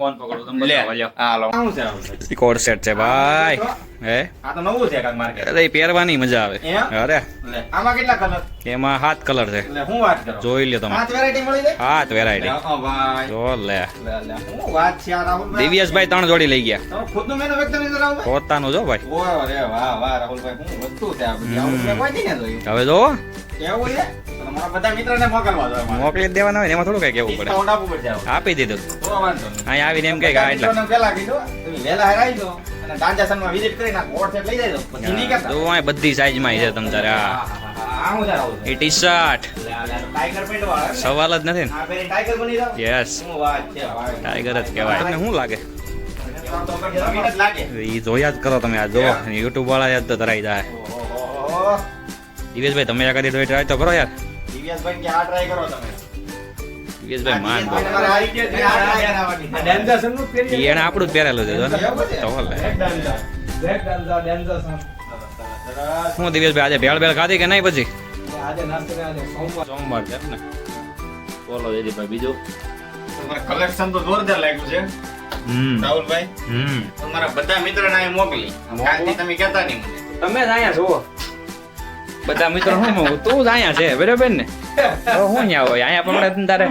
Phone પકડું તમે લે. શું છે ભાઈ. હે આ તો નવું છે માર્કેટ અરે પહેરવાની મજા આવે. અરે. આમાં કેટલા કલર એમાં સાત કલર છે. એટલે હું વાત કરું? જોઈ લ્યો તમે. સાત વેરાયટી મળી જાય? સાત લે, વેરાયટી જો લે. લે લે હું વાત છે આ રાહુલભાઈ. દિવ્યેશભાઈ ત્રણ જોડી લઈ ગયા. ખુદનું મેન્યુફેક્ચરિંગ છે રાહુલભાઈ? પોતાનું જો ભાઈ. વાહ વાહ રાહુલભાઈ હું વસ્તુ છે આ બધી. આવું કોઈ દી હવે જો. કેવું છે? મોકલી દેવાના હોય એમાં થોડું કઈ કેવું પડે. આપી દીધું. અહીં આવીને એમ કે આ એટલા. બધી બધી સાઈઝમાં છે તમ તારે? એ ટી શર્ટ? સવાલ જ નથી ને? યસ. ટાઈગર જ કહેવાય. તમને શું લાગે. એ જોયા જ કરો તમે આ જો યુટ્યુબ વાળા યાદ તો ધરાઈ જાય. દિવેશભાઈ તમે આ કદી ટ્રાય તો કરો યાર. દિવ્યેશભાઈ કે આ try કરો તમે. માન એને આપણું પહેરેલું છે. શું દિવેશભાઈ આજે ભેળ ભેળ ખાધી કે નહીં પછી? સોમવાર. સોમવાર છે ને? બોલો જયદીપભાઈ બીજું? તમારે collection તો જોરદાર લાગ્યું છે હમ. રાહુલભાઈ. હમ. તમારા બધા મિત્રોને અહીં મોકલી. તમે કહેતા નહીં તમે જ અહીંયા છો બધા મિત્રો હું તું જ અહીંયા છે બરાબર ને? તો હું અહીંયા હોય? અહીંયા પકડે તારે.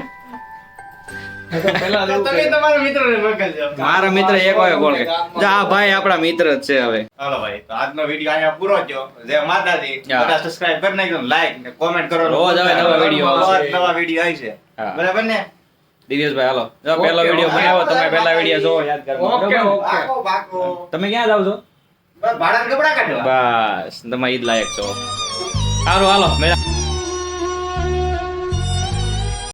મારા મિત્ર એક હોય કોણ કે. આ ભાઈ આપણા મિત્ર જ છે હવે. હાલો ભાઈ તો આજનો વીડિયો અહીંયા પૂરો થયો. જય માતાજી. બધા સબસ્ક્રાઇબ કરી નાખજો લાઈક ને કોમેન્ટ કરો રોજ હવે નવા વીડિયો આવશે. નવા વીડિયો આવશે છે. બરાબર ને? દિવ્યેશભાઈ હાલો. જો પહેલો વીડિયો બનાવો તમે પહેલા વીડિયો જો યાદ કરો ઓકે બાકો. તમે ક્યાં જાવ છો? બસ ભાડા કપડા કાઢવા બસ તમે ઈદ લાયક છો. સારું હાલો મેળા